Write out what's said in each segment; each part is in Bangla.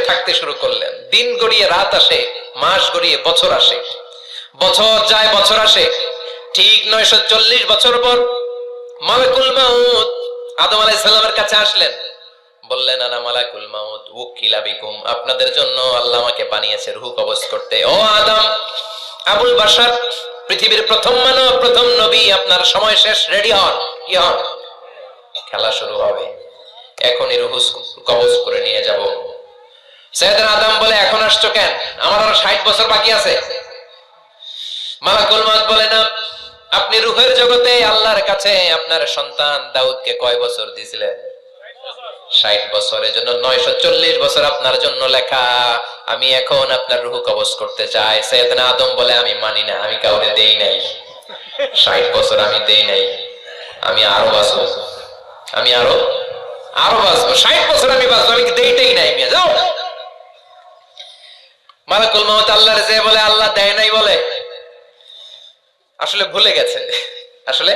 থাকতে শুরু করলেন। দিন গড়িয়ে রাত আসে, মাস গড়িয়ে বছর আসে। বছর যায়, বছর আসে। ঠিক নয়শো চল্লিশ বছর পর মালাকুল মাউত আদম আলাইসাল্লামের কাছে আসলেন। বললেন, আনা মালাকুল আপনাদের জন্য আল্লাহ আমাকে বানিয়েছে রুহ কবজ করতে। ও আদম, আবুল বাসার পৃথিবীর প্রথম মানব, প্রথম নবী, আপনার সময় শেষ, রেডি হন। কি হন? খেলা শুরু হবে। এখনই রুহ কবজ করে নিয়ে যাব। সৈয়দনা আদম বলে, এখন আসছো কেন? আমার আরও ষাট বছর বাকি আছে। মালাকুল মাউত বলে, না, আপনি রুহের জগতে আল্লাহর কাছে আপনার সন্তান দাউদকে কয় বছর দিয়েছিলেন? ষাট বছরের জন্য, নয়শো চল্লিশ বছর আপনার জন্য লেখা, আমি এখন আপনার রুহু কবজ করতে চাই। সৈয়দনা আদম বলে, আমি মানি না, আমি কাউরে দেই নাই। ষাট বছর আমি দেই নাই, আমি আরও বাঁচবো। আমি আরও আরও বাঁচবো। ষাট বছর আমি বাঁচবো, আমি দেইটাই নাই মিয়া? যাও। মালাকুল মাহমুদ আল্লাহর যে বলে, আল্লাহ দেয় নাই বলে। আসলে ভুলে গেছে। আসলে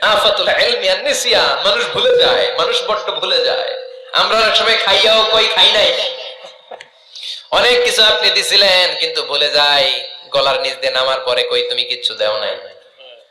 আফাতুল ইলমি আন-নিসিয়া মানুষ ভুলে যায়, মানুষ বড্ড ভুলে যায়। আমরা অনেক সময় খাইয়াও কই খাই নাই। অনেক কিছু আপনি দিছিলেন, কিন্তু ভুলে যায় গলার নিচ দিয়ে নামার পরে কই, তুমি কিচ্ছু দেও নাই।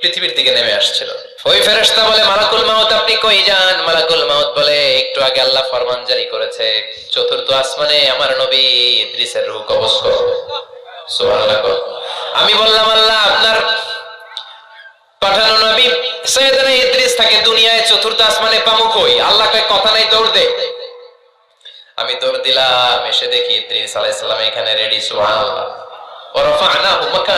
পৃথিবীর দিকে নেমে আসছিল। ওই ফেরেশতা বলে, মালাকুল মাউত, আপনি কই যান? মালাকুল মাউত বলে, একটু আগে আল্লাহ ফরমান জারি করেছে। চতুর্থ আসমানে আমার নবী ইদ্রিসের রূহ কবজ আমি বললাম, আল্লাহ, আপনার পাঠানো নবী সৈয়দনা ইদ্রিস থাকে দুনিয়ায় চতুর্থ আসমানে পামু কই? আল্লাহ কয়, কথা নাই, দৌড় দে। আমি দৌড় দিলাম, এসে দেখি ইদ্রিস আলাইহিস এখানে রেডি সুবহানাল্লাহ। ওয়া রাফা'নাহু আলিয়্যা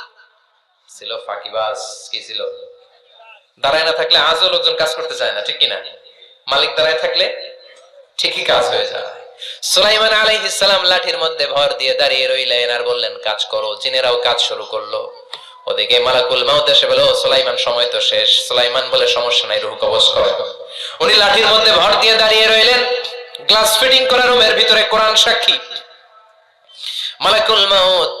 ছিল ফাঁকিবাজ কি ছিল? দাঁড়ায় না থাকলে আজও লোকজন কাজ করতে চায় না, ঠিক কিনা? মালিক দাঁড়ায় থাকলে ঠিকই কাজ হয়ে যায়। সুলাইমান আলাইহিস সালাম লাঠির মধ্যে ভর দিয়ে দাঁড়িয়ে রইলেন আর বললেন, কাজ করো। জিনেরাও কাজ শুরু করল। ওদিকে মালাকুল মাউত এসে বলে "ও সুলাইমান, সময় তো শেষ। সুলাইমান বলে সমস্যা নাই, রুহ কবজ করো। উনি লাঠির মধ্যে ভর দিয়ে দাঁড়িয়ে রইলেন। গ্লাস ফিটিং করা রুমের ভিতরে কোরআন সাক্ষী। মালাকুল মাউত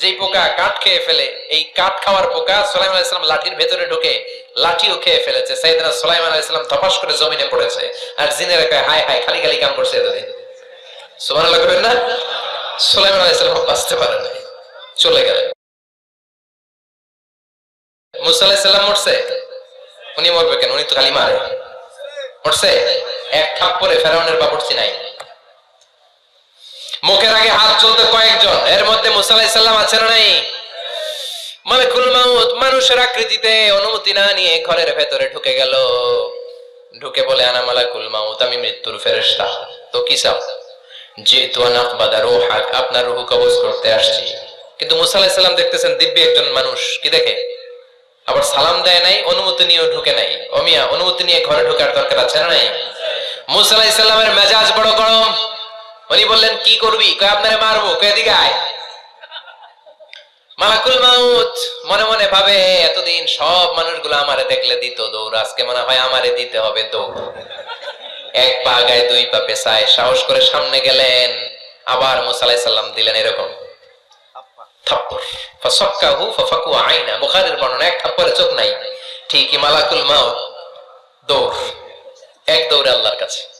যেই পোকা কাঠ খেয়ে ফেলে, এই কাঠ খাওয়ার পোকা সোলাইমান আলাইহিস লাঠির ভেতরে ঢুকে লাঠিও খেয়ে ফেলেছে। সাইয়েদনা সোলাইমান আলাইহিস সালাম ধপাস করে জমিনে পড়েছে আর জিনেরা কয়, হায় হায়, খালি খালি কাম করছে এতদিন। সুবহানাল্লাহ করবেন না? সোলাইমান আলাইহিস সালাম বাঁচতে পারে নাই, চলে গেলেন। মুসা আলাইহিস সালাম মরছে? উনি মরবে কেন? উনি তো খালি মারে। মরছে? এক থাপ পরে ফেরাউনের বাবুর্চি নাই। মুখের আগে হাত চলতে কয়েকজন। এর মধ্যে মুসা আলাইহিস আছে না নাই? মালিকুল মাউত মানুষের আকৃতিতে অনুমতি না নিয়ে ঘরের ভেতরে ঢুকে গেল। ঢুকে বলে, আনা মালাকুল মাউত, আমি মৃত্যুর ফেরেশতা। তো কি চাও? যেহেতু আনাকবাদা আপনার রুহু কবজ করতে আসছি। কিন্তু দেখতেছেন, দিব্য একজন মানুষ। কি দেখে? আবার সালাম দেয় নাই, অনুমতি নিয়েও ঢুকে নাই। অমিয়া, অনুমতি নিয়ে ঘরে ঢোকার দরকার আছে নাই? মুসা আলাইহিস মেজাজ বড় উনি বললেন, কি করবি? কয়, আপনারে মারবো। কয়, এদিকে আয়। মালাকুল মাউত মনে মনে ভাবে, এতদিন সব মানুষগুলো আমারে দেখলে দিত দৌড়, আজকে মনে হয় আমারে দিতে হবে দৌড়। এক পা গায়ে, দুই পা পেছায় সাহস করে সামনে গেলেন, আবার মুসা আলাইহিস সালাম দিলেন এরকম। ঠিকই মালাকুল মাউত, দৌড়। এক দৌড়ে আল্লাহর কাছে।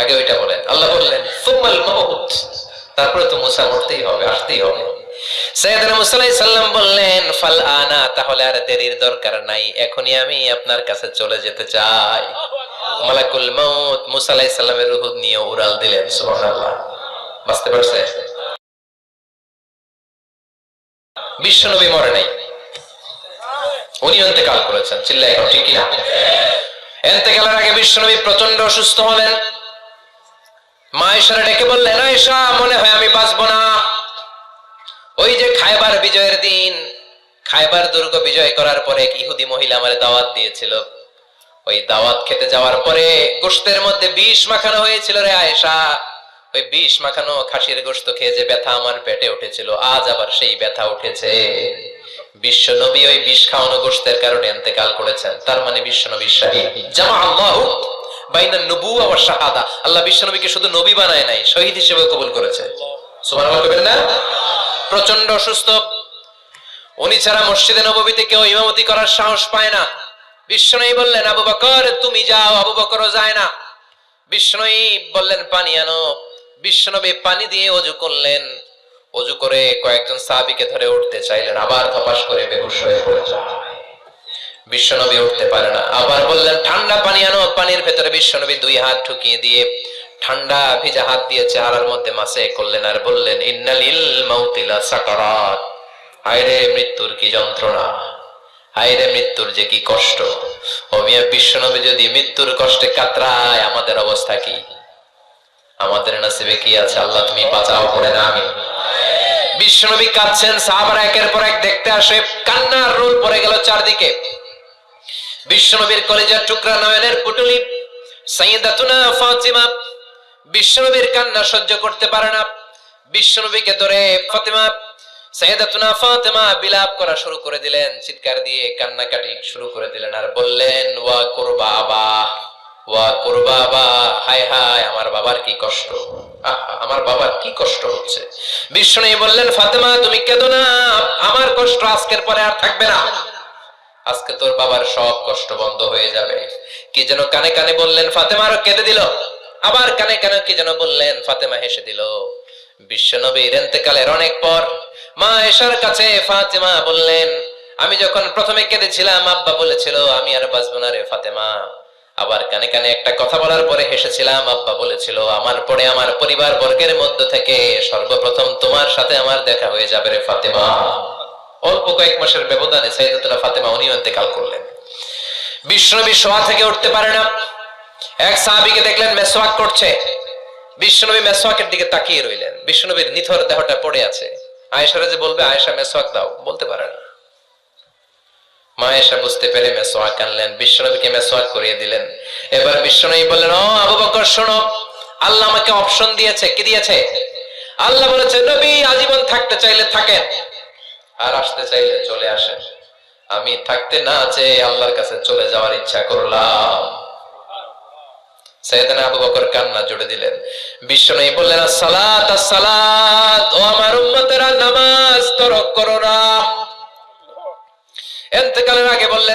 আগে ওইটা বলেন। আল্লাহ বললেন, সুম্মাল মাউত। তারপরে তো মুসা মরতেই হবে, আসতেই হবে। বললেন, ফাল আনা, তাহলে আর দেরির দরকার নাই, এখনই আমি আপনার কাছে চলে যেতে চাই। মালাকুল মাউত, মুসা আলাইহিস সালামের রূহ নিয়ে উড়াল দিলেন বিশ্বনবী মরে নাই। উনি অন্তেকাল করেছেন চিল্লাই ঠিক কিনা? এন্তেকালের আগে বিশ্বনবী প্রচণ্ড অসুস্থ হলেন। মা এসারা ডেকে বললেন আয়েশা মনে হয় আমি বাঁচবো না। ওই যে খায়বার বিজয়ের দিন খায়বার দুর্গ বিজয় করার পরে এক ইহুদি মহিলা আমার দাওয়াত দিয়েছিল। ওই দাওয়াত খেতে যাওয়ার পরে গোশতের মধ্যে বিষ মাখানো হয়েছিল রে আয়েশা। ওই বিষ মাখানো খাসির গোস্ত খেয়ে যে ব্যথা আমার পেটে উঠেছিল, আজ আবার সেই ব্যথা উঠেছে। বিশ্ব নবী ওই বিষ খাওয়ানো গোশতের কারণে এতেকাল করেছেন। তার মানে বিশ্ব নবী শাহীদ জামা আল্লাহ বাইনা নবুয়া ওয়া শাহাদা। আল্লাহ বিশ্ব নবীকে শুধু নবী বানায় নাই, শহীদ হিসেবে কবুল করেছে। প্রচণ্ড অসুস্থ। উনি ছাড়া মসজিদে নববীতে কেউ ইমামতি করার সাহস পায় না। বললেন, আবু বকর, তুমি যাও, আবু বকরও যায় না। বিষ্ণু বললেন, পানি আনো। বিষ্ণনবী পানি দিয়ে অজু করলেন। অজু করে কয়েকজন সাহাবীকে ধরে উঠতে চাইলেন, আবার ধপাস করে বেহুশ হয়ে পড়ে বিশ্বনবী উঠতে পারে না। আবার বললেন, ঠান্ডা পানি আনো, পানির ভেতরে বিশ্বনবী দুই হাত ঢুকিয়ে দিয়ে ঠান্ডা ভিজা হাত দিয়ে চেহারার মধ্যে মাসে করলেন আর বললেন, ইন্নালিল মাউতিলা সাকারাত। হায়রে, মৃত্যুর কি যন্ত্রণা? হায়রে, মৃত্যুর যে কি কষ্ট? ও মিয়া বিশ্বনবী যদি মৃত্যুর কষ্টে কাতরায়, আমাদের অবস্থা কি? আমাদের নাসিবে কি আছে? আল্লাহ, তুমি বাঁচাও করে না আমি। বিশ্বনবী কাঁদছেন, সাহাবারা একের পর এক দেখতে আসে, কান্নার রোল পড়ে গেল চারদিকে। বিশ্বনবীর কলেজার টুকরা নয়নের পুটুলি, সাইয়েদাতুনা ফাতিমা, বিশ্বনবীর কান্না সহ্য করতে পারে না। বিশ্বনবীকে ধরে ফাতিমা, সাইয়েদাতুনা ফাতিমা বিলাপ করা শুরু করে দিলেন, চিৎকার দিয়ে কান্নাকাটি শুরু করে দিলেন আর বললেন, ওয়া কুরবাবা ওয়া কুরবাবা, হায় হায়, আমার বাবার কি কষ্ট? আমার বাবার কি কষ্ট হচ্ছে? বিষ্ণু বললেন, ফাতেমা, তুমি কেঁদো না, আমার কষ্ট আজকের পরে আর থাকবে না। আজকে তোর বাবার সব কষ্ট বন্ধ হয়ে যাবে। কি যেন কানে কানে বললেন ফাতেমা, আরও কেঁদে দিল। আবার কানে কানে কি যেন বললেন ফাতেমা হেসে দিল। বিশ্বনবীর এতেকালের অনেক পর মা এসার কাছে ফাতেমা বললেন, আমি যখন প্রথমে কেঁদেছিলাম, আব্বা বলেছিল, আমি আর বাঁচবো না রে ফাতেমা। আবার কানে কানে একটা কথা বলার পরে হেসেছিলাম, আব্বা বলেছিল, আমার পরে আমার পরিবার বর্গের মধ্য থেকে সর্বপ্রথম তোমার সাথে আমার দেখা হয়ে যাবে রে ফাতেমা। অল্প কয়েক মাসের ব্যবধানে সাইদাতুল্লাহ ফাতেমা উনিও ইন্তেকাল করলেন। বিষ্ণবী শোয়া থেকে উঠতে পারে না। এক সাহাবিকে দেখলেন মেসওয়াক করছে। বিশ্বনবী মেসওয়াকের দিকে তাকিয়ে রইলেন। বিশ্বনবীর নিথর দেহটা পড়ে আছে। আয়েশারা যে বলবে, আয়েশা, মেসওয়াক দাও। বলতে পারে না। মা এসা বুঝতে পেরে মেসোয়াক আনলেন। বিশ্বনবীকে মেসোয়াক করিয়ে দিলেন। এবার বিশ্বনবী বললেন, ও আবু বকর, শোনো। আল্লাহ আমাকে অপশন দিয়েছে। কি দিয়েছে? আল্লাহ বলেছে, নবী আজীবন থাকতে চাইলে থাকেন। আর আসতে চাইলে চলে আসেন। আমি থাকতে না চেয়ে আল্লাহর কাছে চলে যাওয়ার ইচ্ছা করলাম।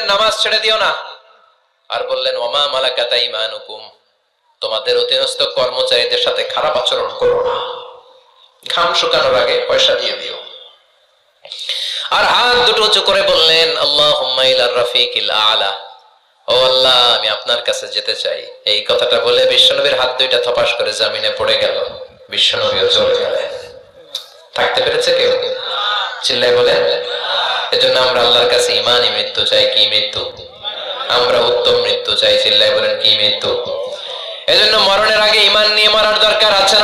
নামাজ ছেড়ে দিও না। আর বললেন তোমাদের অধীনস্থ কর্মচারীদের সাথে খারাপ আচরণ করো না। ঘাম শুকানোর আগে পয়সা দিয়ে দিও। আর হাত দুটো উঁচু করে বললেন আল্লাহ রফিক আলা। ও আল্লাহ, আমি আপনার কাছে যেতে চাই। এই কথাটা বলে বিশ্বনবীর হাত দুইটা থপাস করে জামিনে পড়ে গেল। বিশ্বনবীও চলে গেলেন। থাকতে পেরেছে কেউ? চিল্লাই বলে, এজন্য আমরা আল্লাহর কাছে ইমানই মৃত্যু চাই, কি মৃত্যু? আমরা উত্তম মৃত্যু চাই। চিল্লাই বলেন, কি মৃত্যু? এজন্য মরণের আগে ইমান নিয়ে মরার দরকার আছে